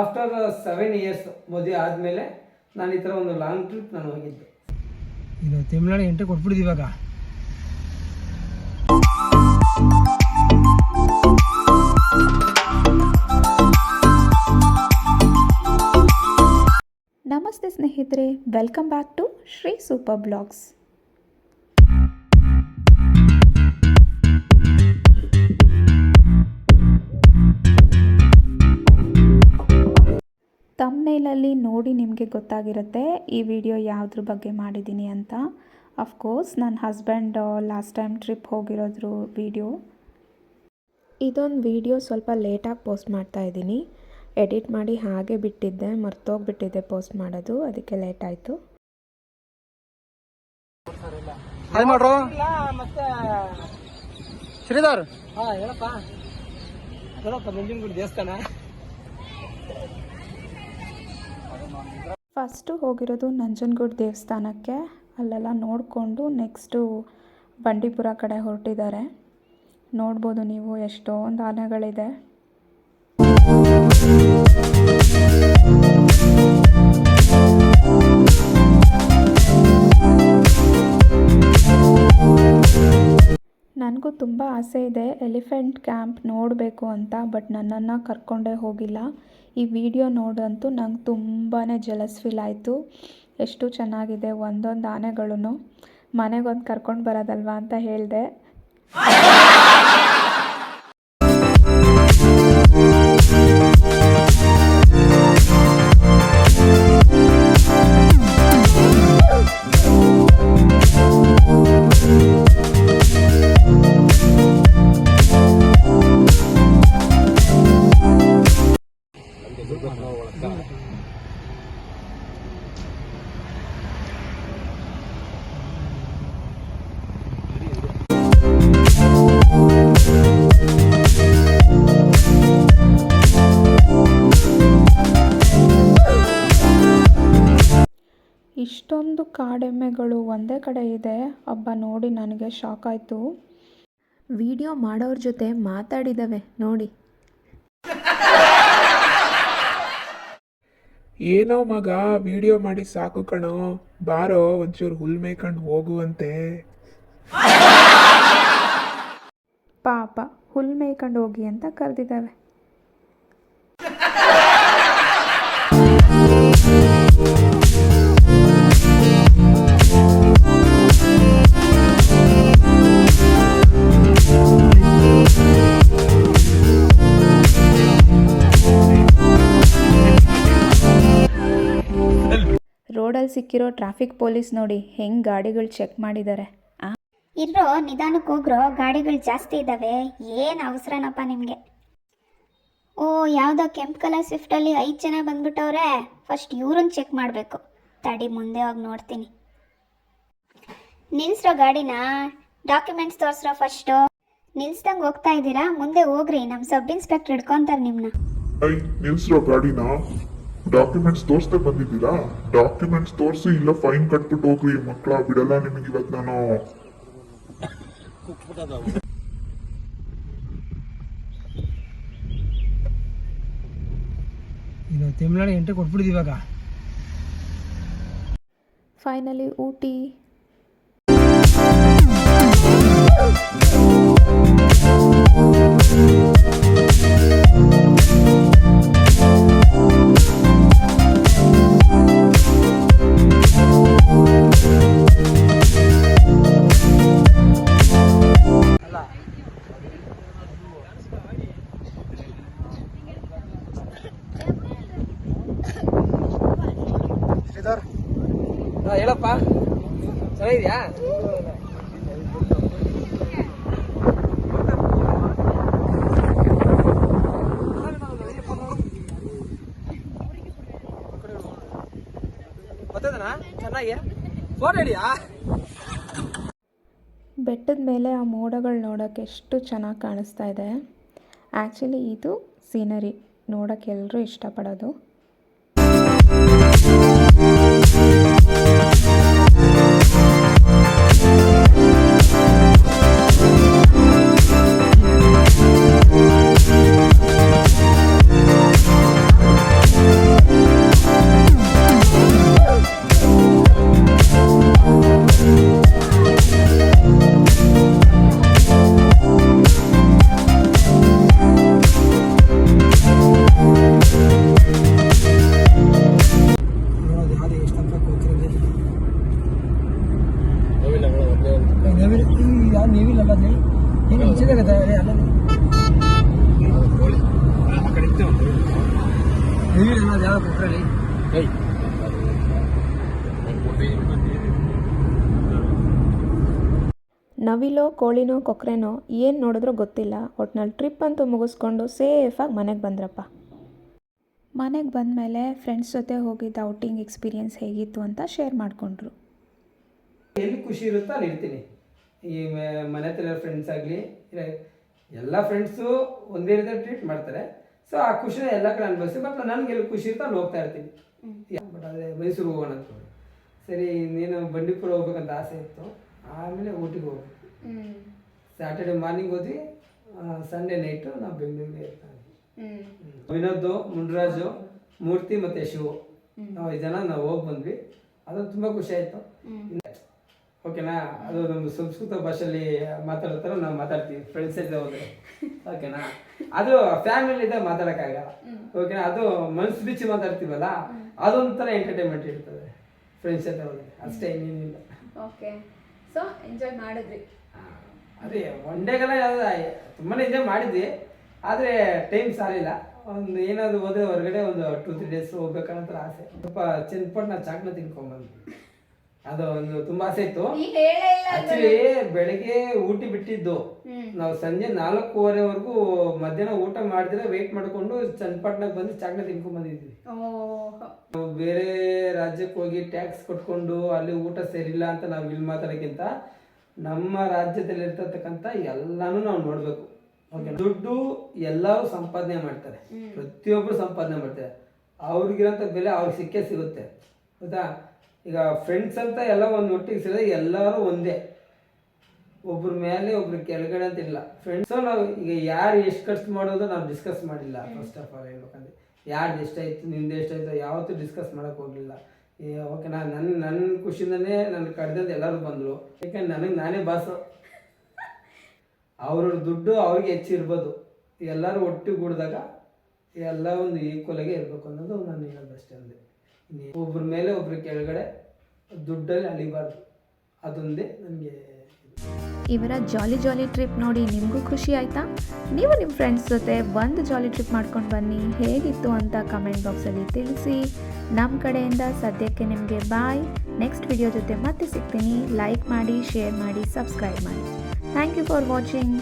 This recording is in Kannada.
ಆಫ್ಟರ್ ಸೆವೆನ್ ಇಯರ್ಸ್ ಮದುವೆ ಆದಮೇಲೆ ನಾನು ಈ ಥರ ಒಂದು ಲಾಂಗ್ ಟ್ರಿಪ್ ನಾನು ಹೋಗಿದ್ದೆ. ಇದು ತಮಿಳ್ನಾಡು ಎಂಟ್ರಿ ಕೊಟ್ಬಿಟ್ಟಿದ್ದು ಇವಾಗ. ನಮಸ್ತೆ ಸ್ನೇಹಿತರೆ welcome back to Shri super blogs ತಮ್ನೇಲಲ್ಲಿ ನೋಡಿ ನಿಮಗೆ ಗೊತ್ತಾಗಿರುತ್ತೆ ಈ ವಿಡಿಯೋ ಯಾವುದ್ರ ಬಗ್ಗೆ ಮಾಡಿದ್ದೀನಿ ಅಂತ. ಅಫ್ಕೋರ್ಸ್ ನನ್ನ ಹಸ್ಬೆಂಡ್ ಲಾಸ್ಟ್ ಟೈಮ್ ಟ್ರಿಪ್ ಹೋಗಿರೋದ್ರ ವಿಡಿಯೋ ಇದೊಂದು ವಿಡಿಯೋ ಸ್ವಲ್ಪ ಲೇಟಾಗಿ ಪೋಸ್ಟ್ ಮಾಡ್ತಾ ಇದ್ದೀನಿ. ಎಡಿಟ್ ಮಾಡಿ ಹಾಗೆ ಬಿಟ್ಟಿದ್ದೆ ಮರ್ತೋಗ್ಬಿಟ್ಟಿದ್ದೆ ಪೋಸ್ಟ್ ಮಾಡೋದು ಅದಕ್ಕೆ ಲೇಟ್ ಆಯಿತು. ಹಾಯ್ ಮಾಡ್ರು. ಮತ್ತೆ ಶ್ರೀಧರ್. ಹಾಂ ಹೇಳಪ್ಪ. ಹೇಳಪ್ಪ ನಂಜನಗೂಡು ದೇವಸ್ಥಾನ. ಫಸ್ಟು ಹೋಗಿರೋದು ನಂಜನಗೂಡು ದೇವಸ್ಥಾನಕ್ಕೆ. ಅಲ್ಲೆಲ್ಲ ನೋಡಿಕೊಂಡು ನೆಕ್ಸ್ಟು ಬಂಡೀಪುರ ಕಡೆ ಹೊರಟಿದ್ದಾರೆ. ನೋಡ್ಬೋದು ನೀವು ಎಷ್ಟೊಂದು ಆನೆಗಳಿದೆ. ನನಗೂ ತುಂಬ ಆಸೆ ಇದೆ. ಎಲಿಫೆಂಟ್ ಕ್ಯಾಂಪ್ ನೋಡಬೇಕು ಅಂತ, ಬಟ್ ನನ್ನನ್ನು ಕರ್ಕೊಂಡೇ ಹೋಗಿಲ್ಲ. ಈ ವಿಡಿಯೋ ನೋಡಂತೂ ನಂಗೆ ತುಂಬಾ ಜಲಸ್ ಫೀಲ್ ಆಯಿತು. ಎಷ್ಟು ಚೆನ್ನಾಗಿದೆ ಒಂದೊಂದು ಆನೆಗಳೂ ಮನೆಗೊಂದು ಕರ್ಕೊಂಡು ಬರೋದಲ್ವಾ ಅಂತ ಹೇಳಿದೆ. ಇಷ್ಟೊಂದು ಕಾಡೆಮ್ಮೆಗಳು ಒಂದೇ ಕಡೆ ಇದೆ. ಹಬ್ಬ ನೋಡಿ ನನಗೆ ಶಾಕ್ ಆಯಿತು. ವಿಡಿಯೋ ಮಾಡೋರ ಜೊತೆ ಮಾತಾಡಿದವೆ ನೋಡಿ. ಏನೋ ಮಗ ವಿಡಿಯೋ ಮಾಡಿ ಸಾಕು ಕಣೋ. ಬಾರೋ ಒಂಚೂರು ಹುಲ್ ಮೇಯ್ಕೊಂಡು ಹೋಗುವಂತೆ. ಪಾಪ ಹುಲ್ ಮೇಯ್ಕೊಂಡು ಹೋಗಿ ಅಂತ ಕರೆದಿದ್ದಾವೆ ಸಿಕ್ಕಿರೋ ಟ್ರಾಫಿಕ್ ಪೊಲೀಸ್ ನೋಡಿ ಹೆಂಗ್ ಗಾಡಿಗಳು ಚೆಕ್ ಮಾಡಿದ್ದಾರೆ ಆ? ಇರೋ ನಿಧಾನಕ್ಕೆ ಹೋಗ್ರೋ ಗಾಡಿಗಳು ಜಾಸ್ತಿ ಇದ್ದಾವೆ ಏನು ಅವಸರನಪ್ಪ ನಿಮಗೆ? ಓ ಯಾವುದೋ ಕೆಂಪು ಕಲರ್ ಸ್ವಿಫ್ಟಲ್ಲಿ ಐದು ಜನ ಬಂದ್ಬಿಟ್ಟವ್ರೆ. ಫಸ್ಟ್ ಇವ್ರನ್ನ ಚೆಕ್ ಮಾಡಬೇಕು. ತಡಿ ಮುಂದೆ ಹೋಗಿ ನೋಡ್ತೀನಿ. ನಿಲ್ಸ್ರೋ ಗಾಡಿನ. ಡಾಕ್ಯುಮೆಂಟ್ಸ್ ತೋರಿಸ್ರೋ ಫಸ್ಟು ನಿಲ್ಸ್ದಂಗೆ ಹೋಗ್ತಾ ಇದ್ದೀರಾ ಮುಂದೆ ಹೋಗ್ರಿ. ನಮ್ಮ ಸಬ್ ಇನ್ಸ್ಪೆಕ್ಟರ್ ಹಿಡ್ಕೊಂತಾರೆ ನಿಮ್ಮನ್ನ ನಿಲ್ಸ್ರೋ ಗಾಡಿನ. ಡಾಕ್ಯುಮೆಂಟ್ಸ್ ತೋರಿಸ್ದೆ ಬಂದಿದ್ದೀರಾ? ಡಾಕ್ಯುಮೆಂಟ್ಸ್ ತೋರಿಸಿ ಇಲ್ಲ ಫೈನ್ ಕಟ್ಬಿಟ್ಟು ಹೋಗ್ರಿ ಮಕ್ಕಳ ಬಿಡಲ್ಲ ನಿಮಗೆ ಇವತ್ತು ನಾನು. ಇದು ತಮಿಳ್ನಾಡು ಎಂಟ್ರಿ ಕೊಟ್ಬಿಟ್ಟಿದ್ದು ಇವಾಗ. ಫೈನಲಿ ಊಟಿ. ಬೆಟ್ಟದ ಮೇಲೆ ಆ ಮೋಡಗಳು ನೋಡೋಕ್ಕೆ ಎಷ್ಟು ಚೆನ್ನಾಗಿ ಕಾಣಿಸ್ತಾ ಇದೆ. ಆ್ಯಕ್ಚುಲಿ ಇದು ಸೀನರಿ ನೋಡೋಕ್ಕೆ ಎಲ್ಲರೂ ಇಷ್ಟಪಡೋದು. ಈಗ ನೀವಿಲ್ಲ ಅಲ್ಲಿ ಏನು ನೀವಿಲ್ಲ ಯಾವ ಕೊಟ್ಟರಲ್ಲಿ ನವಿಲೋ ಕೋಳಿನೋ ಕೊಕ್ರೆನೋ ಏನು ನೋಡಿದ್ರೂ ಗೊತ್ತಿಲ್ಲ. ಒಟ್ನಲ್ಲಿ ಟ್ರಿಪ್ ಅಂತೂ ಮುಗಿಸ್ಕೊಂಡು ಸೇಫಾಗಿ ಮನೆಗೆ ಬಂದ್ರಪ್ಪ. ಮನೆಗೆ ಬಂದಮೇಲೆ ಫ್ರೆಂಡ್ಸ್ ಜೊತೆ ಹೋಗಿದ್ದ ಔಟಿಂಗ್ ಎಕ್ಸ್ಪೀರಿಯನ್ಸ್ ಹೇಗಿತ್ತು ಅಂತ ಶೇರ್ ಮಾಡಿಕೊಂಡ್ರು. ಖುಷಿ ಇರುತ್ತೆ ಅಲ್ಲಿ ಈ ಮನೆ ಹತ್ರ ಫ್ರೆಂಡ್ಸ್ ಆಗಲಿ ಎಲ್ಲ ಫ್ರೆಂಡ್ಸು ಒಂದೇ ರೀತಿ ಟ್ರೀಟ್ ಮಾಡ್ತಾರೆ. ಸೊ ಆ ಖುಷಿನ ಎಲ್ಲ ಕಡೆ ಅನುಭವಿಸಿ ಬಟ್ ನನಗೆ ಎಲ್ಲಿ ಖುಷಿ ಇರ್ತಾ ಅಲ್ಲಿ ಹೋಗ್ತಾ ಇರ್ತೀನಿ. ಬಟ್ ಅದೇ ಮೈಸೂರು ಹೋಗೋಣ ಅಂತ ಸರಿ ಇನ್ನೇನು ಬಂಡೀಪುರ ಹೋಗ್ಬೇಕಂತ ಆಸೆ ಇತ್ತು. ಆಮೇಲೆ ಊಟಿಗೆ ಹೋಗ್ಬೇಕು. ಸ್ಯಾಟರ್ಡೆ ಮಾರ್ನಿಂಗ್ ಹೋದ್ವಿ. ಸಂಡೇ ನೈಟು ನಾವು ಬೆಂಗಳೂರಿಗೆ ಇರ್ತಾನೆ ವಿನೋದ್ ಮುನ್ರಾಜು ಮೂರ್ತಿ ಮತ್ತು ಶಿವು. ನಾವು ಐದು ಜನ ನಾವು ಹೋಗಿ ಬಂದ್ವಿ. ಅದೊಂದು ತುಂಬ ಖುಷಿ ಆಯ್ತು. ಓಕೆನಾ? ಅದು ನಮ್ಮ ಸಂಸ್ಕೃತ ಭಾಷೆಯಲ್ಲಿ ಮಾತಾಡ್ತಾರ ನಾವು ಮಾತಾಡ್ತೀವಿ ಫ್ರೆಂಡ್ಸ್ ಜೊತೆ ಹೋದ್ರೆ. ಓಕೆನಾ? ಅದು ಫ್ಯಾಮಿಲಿ ಇದ್ದಾಗ ಮಾತಾಡೋಕ್ಕಾಗಲ್ಲ ಓಕೆನಾ? ಅದು ಮನ್ಸು ಬಿಚ್ಚಿ ಮಾತಾಡ್ತೀವಲ್ಲ ಅದೊಂಥರ ಎಂಟರ್ಟೈನ್ಮೆಂಟ್ ಇರ್ತದೆ. ಫ್ರೆಂಡ್ಸ್ ಜೊತೆ ಹೋದ್ರೆ. ಅಷ್ಟೇ ಇನ್ನೇನಿಲ್ಲ. ಓಕೆ. ಸೊ ಎಂಜಾಯ್ ಮಾಡಿದ್ರಿ. ಅದೇ ಒನ್ ಡೇಗೆಲ್ಲ ತುಂಬಾ ಎಂಜಾಯ್ ಮಾಡಿದ್ವಿ. ಆದರೆ ಟೈಮ್ ಸಾಲಿಲ್ಲ ಒಂದು ಏನಾದರೂ ಹೋದ್ರೆ ಹೊರಗಡೆ ಒಂದು ಟೂ ತ್ರೀ ಡೇಸ್ ಹೋಗ್ಬೇಕನ್ನೋ ಆಸೆ. ಸ್ವಲ್ಪ ಚನ್ನಪಟ್ಟಣ ಚಾಕ್ನ ತಿನ್ಕೊಂಬಂದ್ವಿ ಅದು ಒಂದು ತುಂಬಾ ಆಸೆ ಇತ್ತು. ಆಕ್ಚುಲಿ ಬೆಳಿಗ್ಗೆ ಊಟಿ ಬಿಟ್ಟಿದ್ದು. ನಾವು ಸಂಜೆ ನಾಲ್ಕೂವರೆವರೆಗೂ ಮಧ್ಯಾಹ್ನ ಊಟ ಮಾಡಿದ್ರೆ ವೇಟ್ ಮಾಡ್ಕೊಂಡು ಚನ್ನಪಟ್ಟಣಕ್ಕೆ ಬಂದು ಚಾಕ್ನ ತಿನ್ಕೊಂಡ್ ಬಂದಿದ್ವಿ. ಬೇರೆ ರಾಜ್ಯಕ್ಕೆ ಹೋಗಿ ಟ್ಯಾಕ್ಸ್ ಕೊಟ್ಕೊಂಡು ಅಲ್ಲಿ ಊಟ ಸೇರಿಲ್ಲ ಅಂತ ನಾವು ಇಲ್ಲಿ ಮಾತಾಡೋಕ್ಕಿಂತ ನಮ್ಮ ರಾಜ್ಯದಲ್ಲಿ ಇರ್ತಕ್ಕಂಥ ಎಲ್ಲಾನು ನಾವು ನೋಡ್ಬೇಕು. ದುಡ್ಡು ಎಲ್ಲರೂ ಸಂಪಾದನೆ ಮಾಡ್ತಾರೆ. ಪ್ರತಿಯೊಬ್ರು ಸಂಪಾದನೆ ಮಾಡ್ತಾರೆ. ಅವ್ರಿಗಿರೋಂಥ ಬೆಲೆ ಅವ್ರಿಗೆ ಸಿಕ್ಕೇ ಸಿಗುತ್ತೆ. ಹೌದಾ ಈಗ ಫ್ರೆಂಡ್ಸ್ ಅಂತ ಎಲ್ಲ ಒಂದು ಒಟ್ಟಿಗೆ ಸೇರಿದ್ರೆ ಎಲ್ಲರೂ ಒಂದೇ. ಒಬ್ರ ಮೇಲೆ ಒಬ್ರ ಕೆಳಗಡೆ ಅಂತ ಇಲ್ಲ. ಫ್ರೆಂಡ್ಸ್ ನಾವು ಈಗ ಯಾರು ಎಷ್ಟು ಖರ್ಚು ಮಾಡೋದು ನಾವು ಡಿಸ್ಕಸ್ ಮಾಡಿಲ್ಲ ಫಸ್ಟ್ ಆಫ್ ಆಲ್ ಹೇಳ್ಬೇಕಂದ್ರೆ. ಯಾರ್ದು ಎಷ್ಟಾಯ್ತು ನಿಂದು ಎಷ್ಟಾಯ್ತು ಯಾವತ್ತೂ ಡಿಸ್ಕಸ್ ಮಾಡಕ್ ಹೋಗಲಿಲ್ಲ. ಓಕೆ ನಾನು ನನ್ನ ನನ್ನ ಖುಷಿಯಿಂದನೇ ನನ್ನ ಕಡ್ದಂತ ಎಲ್ಲರೂ ಬಂದರು ಯಾಕಂದ್ರೆ ನನಗೆ ನಾನೇ ಬಾಸು ಅವ್ರ ದುಡ್ಡು ಅವ್ರಿಗೆ ಹೆಚ್ಚಿರ್ಬೋದು ಎಲ್ಲರೂ ಒಟ್ಟಿಗೆ ಕೂಡಿದಾಗ ಎಲ್ಲ ಒಂದು ಈಕ್ವಲಾಗೆ ಇರಬೇಕು ಅನ್ನೋದು ನಾನು ಅಂದೆ. ಇನ್ನೇ- ಒಬ್ರ ಮೇಲೆ ಒಬ್ರ ಕೆಳಗಡೆ ದುಡ್ಡಲ್ಲಿ ಅಳಿಬಾರ್ದು. ಅದೊಂದೇ ನನಗೆ ಇವರ ಜಾಲಿ ಜಾಲಿ ಟ್ರಿಪ್ ನೋಡಿ ನಿಮಗೂ ಖುಷಿ ಆಯಿತಾ? ನೀವು ನಿಮ್ಮ ಫ್ರೆಂಡ್ಸ್ ಜೊತೆ ಒಂದು ಜಾಲಿ ಟ್ರಿಪ್ ಮಾಡ್ಕೊಂಡು ಬನ್ನಿ. ಹೇಗಿತ್ತು ಅಂತ ಕಮೆಂಟ್ ಬಾಕ್ಸಲ್ಲಿ ತಿಳಿಸಿ. ನಮ್ಮ ಕಡೆಯಿಂದ ಸದ್ಯಕ್ಕೆ ನಿಮಗೆ ಬಾಯ್. ನೆಕ್ಸ್ಟ್ ವಿಡಿಯೋ ಜೊತೆ ಮತ್ತೆ ಸಿಗ್ತೀನಿ. ಲೈಕ್ ಮಾಡಿ, ಶೇರ್ ಮಾಡಿ, ಸಬ್ಸ್ಕ್ರೈಬ್ ಮಾಡಿ. Thank you for watching.